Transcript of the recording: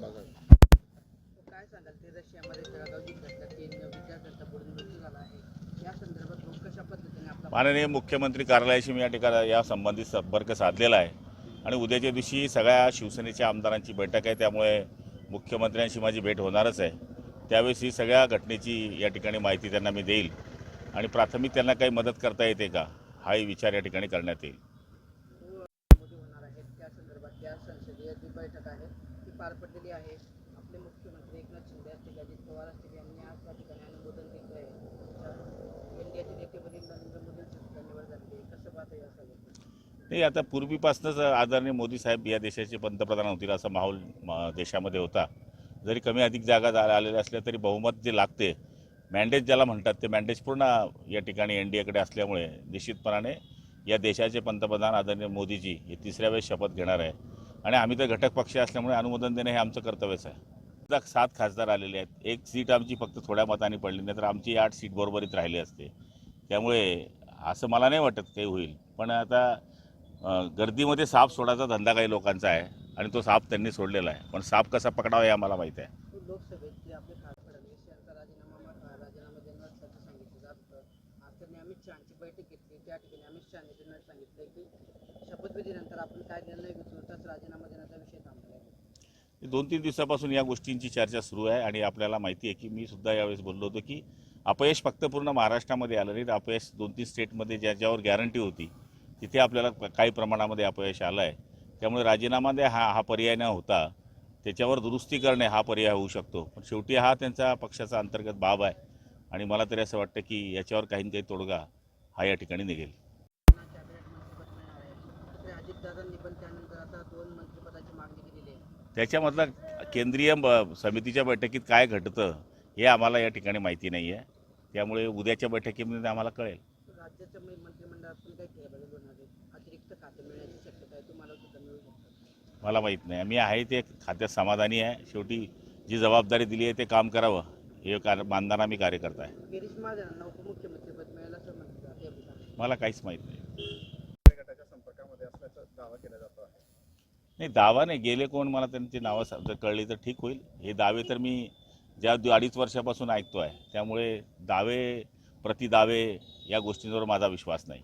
काय सांगाल? ते रशियामध्ये जळगाव जिल्ह्यातल्या तीन विद्यार्थ्यांचा बुडून मृत्यू झाला आहे. या संदर्भात लोक कशा पद्धतीने आपला माननीय मुख्यमंत्री कार्यालयाशी मी या ठिकाणी या संबंधित संपर्क साधलेला आहे. आणि उद्याच्या दिवशी सगळ्या शिवसेनेच्या आमदारांची बैठक आहे. त्यामुळे मुख्यमंत्र्यांशी माझी भेट होणारच आहे. त्यावेळेस ही सगळ्या घटनेची या ठिकाणी माहिती त्यांना मी देईल. आणि प्राथमिक त्यांना काही मदत करता येते का? हाही विचार या ठिकाणी करण्यात येईल. पार पडलेली आहे. आपले मुख्यमंत्री एकनाथ शिंदे असतील अजित पवार असतील यांनी आज त्या ठिकाणी अनुमोदन घेतलं आहे इंडियाचे नेतेपदी नरेंद्र मोदींची सुद्धा निवड झाली कसं पाहता या सगळं नाही आता पूर्वीपासूनच आदरणीय मोदी साहेब या देशाचे पंतप्रधान होतील असा माहोल देशामध्ये होता. जरी कमी अधिक जागा जा- आलेल्या असल्या तरी बहुमत जे लागते मॅन्डेज ज्याला म्हणतात ते मॅन्डेज पूर्ण या ठिकाणी एन डी एकडे असल्यामुळे निश्चितपणाने या देशाचे पंतप्रधान आदरणीय मोदीजी हे तिसऱ्या वेळेस शपथ घेणार आहे. आणि आम्ही तर घटक पक्ष असल्यामुळे अनुमोदन देणं हे आमचं कर्तव्यच आहे. सात खासदार आलेले आहेत. एक सीट आमची फक्त थोड्या मताने पडली नाही तर आमची आठ सीट बरोबरीत राहिली असते. त्यामुळे असं मला नाही वाटत काही होईल. पण आता गर्दीमध्ये साप सोडायचा धंदा काही लोकांचा आहे आणि तो साप त्यांनी सोडलेला आहे. पण साप कसा पकडावा हे आम्हाला माहीत आहे. लोकसभेत बैठक घेतली. त्या ठिकाणी अमित शहाने सांगितलं की आपण काय निर्णय घेतो तसं राजीनामा देण्याचा विषय थांबला दोन तीन दिवसापासून या गोष्टींची चर्चा सुरू आहे आणि आपल्याला माहिती आहे की मी सुद्धा यावेळेस बोललो होतो की अपयश फक्त पूर्ण महाराष्ट्रामध्ये आलं नाही तर अपयश दोन तीन स्टेटमध्ये ज्याच्यावर गॅरंटी होती तिथे आपल्याला काही प्रमाणामध्ये अपयश आलं आहे. त्यामुळे राजीनामा द्या हा हा पर्याय न होता त्याच्यावर दुरुस्ती करणे हा पर्याय होऊ शकतो. पण शेवटी हा त्यांचा पक्षाचा अंतर्गत बाब आहे आणि मला तरी असं वाटतं की याच्यावर काही ना काही तोडगा हा या ठिकाणी निघेल. अजितदादांनी पण त्यानंतर आता दोन मंत्रिपदाची मागणी केलेली आहे. त्याच्यामधलं केंद्रीय ब- समितीच्या बैठकीत काय घडतं हे आम्हाला या ठिकाणी माहिती नाही आहे त्यामुळे उद्याच्या बैठकीमध्ये आम्हाला कळेल. राज्याच्या मै- मंत्रिमंडळात पण काही फेरबदल होणार आहे? अतिरिक्त खाते मिळण्याची शक्यता आहे तुम्हाला सुद्धा मिळू शकतं. मला माहीत नाही. मी आहे ते खात्यात समाधानी आहे. शेवटी जी जबाबदारी दिली आहे ते काम करावं. हे कार मानताना मी कार्यकर्ता आहे. गिरीश महाजनांना उपमुख्यमंत्रीपद मिळेल असं म्हटलं जातं या ठिकाणी. मला काहीच माहीत नाही गटाच्या संपर्कामध्ये असल्याचा दावा केला जातो आहे नाही दावा नाही. गेले कोण? मला त्यांची नावं सा- जर कळली तर ठीक होईल. हे दावे तर मी ज्या अडीच वर्षापासून ऐकतो आहे. त्यामुळे दावे प्रतिदावे या गोष्टींवर माझा विश्वास नाही.